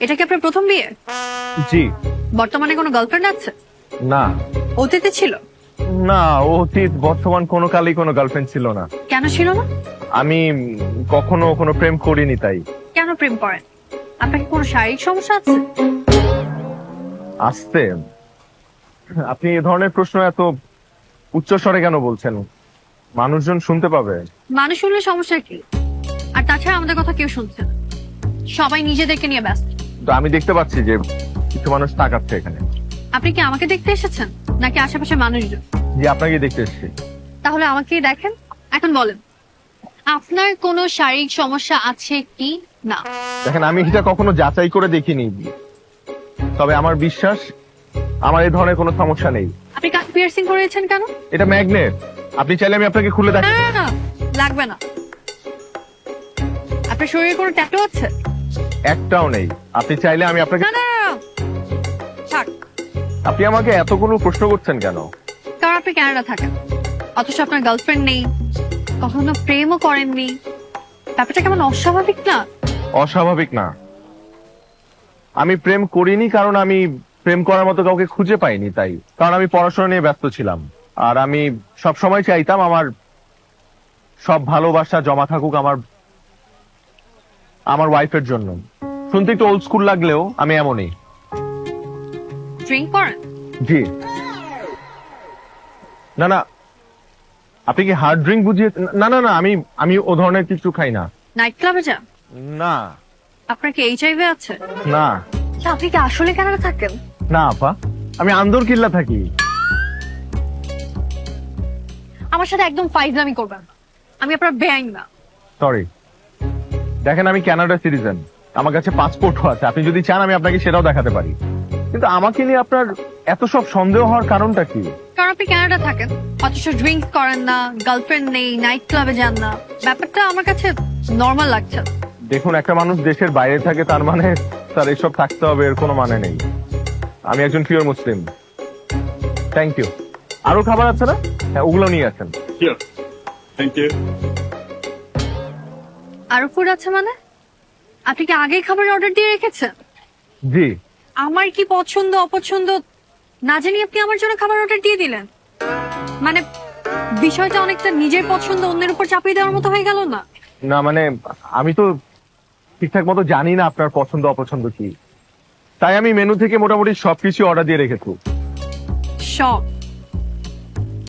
এটা কি আপনার প্রথম বিয়ে? জি। বর্তমানে কোনো গার্লফ্রেন্ড আছে? না। অতীতে ছিল? না অতীত বর্তমান কোনো কালেই কোনো গার্লফ্রেন্ড ছিল না। কেন ছিল না? আমি কখনো কোনো প্রেম করিনি তাই। কেন প্রেম করেন? আপনার কি কোনো শারীরিক সমস্যা আছে? আসতে। আপনি এ ধরনের প্রশ্ন এত উচ্চ স্বরে কেন বলছেন? মানুষজন শুনতে পাবে। মানুষ শুনলে সমস্যা কি? আর তাছাড়া আমাদের কথা কেউ শুনছে না। সবাই নিজেদেরকে নিয়ে ব্যস্ত। তো আমি দেখতে পাচ্ছি যে কিছু মানুষ তাকাচ্ছে এখানে। আপনি কি আমাকে দেখতে এসেছেন? নাকি আশেপাশে মানুষজন? যে আপনাকে দেখতে এসেছি। তাহলে আমাকেই দেখেন। এখন বলেন আপনার কোনো শারীরিক সমস্যা আছে কি না? দেখেন আমি এটা কখনো যাচাই করে দেখিনি। তবে আমার বিশ্বাস আমার এই ধরনের কোনো সমস্যা নেই। আপনি কাজ পিয়ার্সিং করেছেন কেন? এটা ম্যাগনেট। আপনি চাইলে আমি আপনাকে খুলে না দেখ না, না লাগবে না। আপনার শরীরে কোনো ট্যাটু আছে? একটাও নেই। আপনি চাইলে আমি আপনাকে না না না, না। থাক। আপনি আমাকে এতগুলো প্রশ্ন করছেন কেন? কারণ আপনি কানাডা থাকেন। অথচ আপনার গার্লফ্রেন্ড নেই। কখনো প্রেমও করেননি। ব্যাপারটা কেমন অস্বাভাবিক না? অস্বাভাবিক না। আমি প্রেম করিনি কারণ আমি প্রেম করার মতো কাউকে খুঁজে পাইনি তাই। কারণ আমি পড়াশোনা নিয়ে ব্যস্ত ছিলাম। আর আমি সব সময় চাইতাম আমার সব ভালোবাসা জমা থাকুক আমার আমার ওয়াইফের জন্য। শুনতে একটু ওল্ড স্কুল লাগলেও আমি এমনই। ড্রিঙ্ক করেন? জি। না না। আপনি কি হার্ড ড্রিঙ্ক বুঝিয়ে না না না আমি আমি ও ধরনের কিছু খাই না। নাইট ক্লাবে যান? না। আপনার কি এইচআইভি আছে? না। আপনি কি আসলে কানাডা থাকেন? না আপা। আমি আন্দর কিল্লা থাকি। আমার সাথে একদম ফাইজলামি করবেন আমি আপনার বেআইন না। সরি দেখেন আমি কানাডা সিটিজেন আমার কাছে পাসপোর্টও আছে। আপনি যদি চান আমি আপনাকে সেটাও দেখাতে পারি। কিন্তু আমাকে নিয়ে আপনার এত সব সন্দেহ হওয়ার কারণটা কি? কারণ আপনি কানাডা থাকেন। অথচ ড্রিঙ্কস করেন না গার্লফ্রেন্ড নেই নাইট ক্লাবে যান না। ব্যাপারটা আমার কাছে নর্মাল লাগছে। দেখুন একটা মানুষ দেশের বাইরে থাকে তার মানে তার এসব থাকতে হবে এর কোনো মানে নেই। আমি একজন পিওর মুসলিম। থ্যাংক ইউ আরও খাবার আছে না? হ্যাঁ ওগুলো নিয়ে আসেন। Here. Thank you. আরও ফুড আছে মানে? আপনি কি আগেই খাবার অর্ডার দিয়ে রেখেছেন? জি। আমার কি পছন্দ অপছন্দ না জানি আপনি আমার জন্য খাবার অর্ডার দিয়ে দিলেন। মানে বিষয়টা অনেকটা নিজের পছন্দ অন্যের উপর চাপিয়ে দেওয়ার মতো হয়ে গেল না? না মানে আমি তো ঠিকঠাক মতো জানি না আপনার পছন্দ অপছন্দ কি। তাই আমি মেনু থেকে মোটামুটি সবকিছু অর্ডার দিয়ে রেখেছি। সব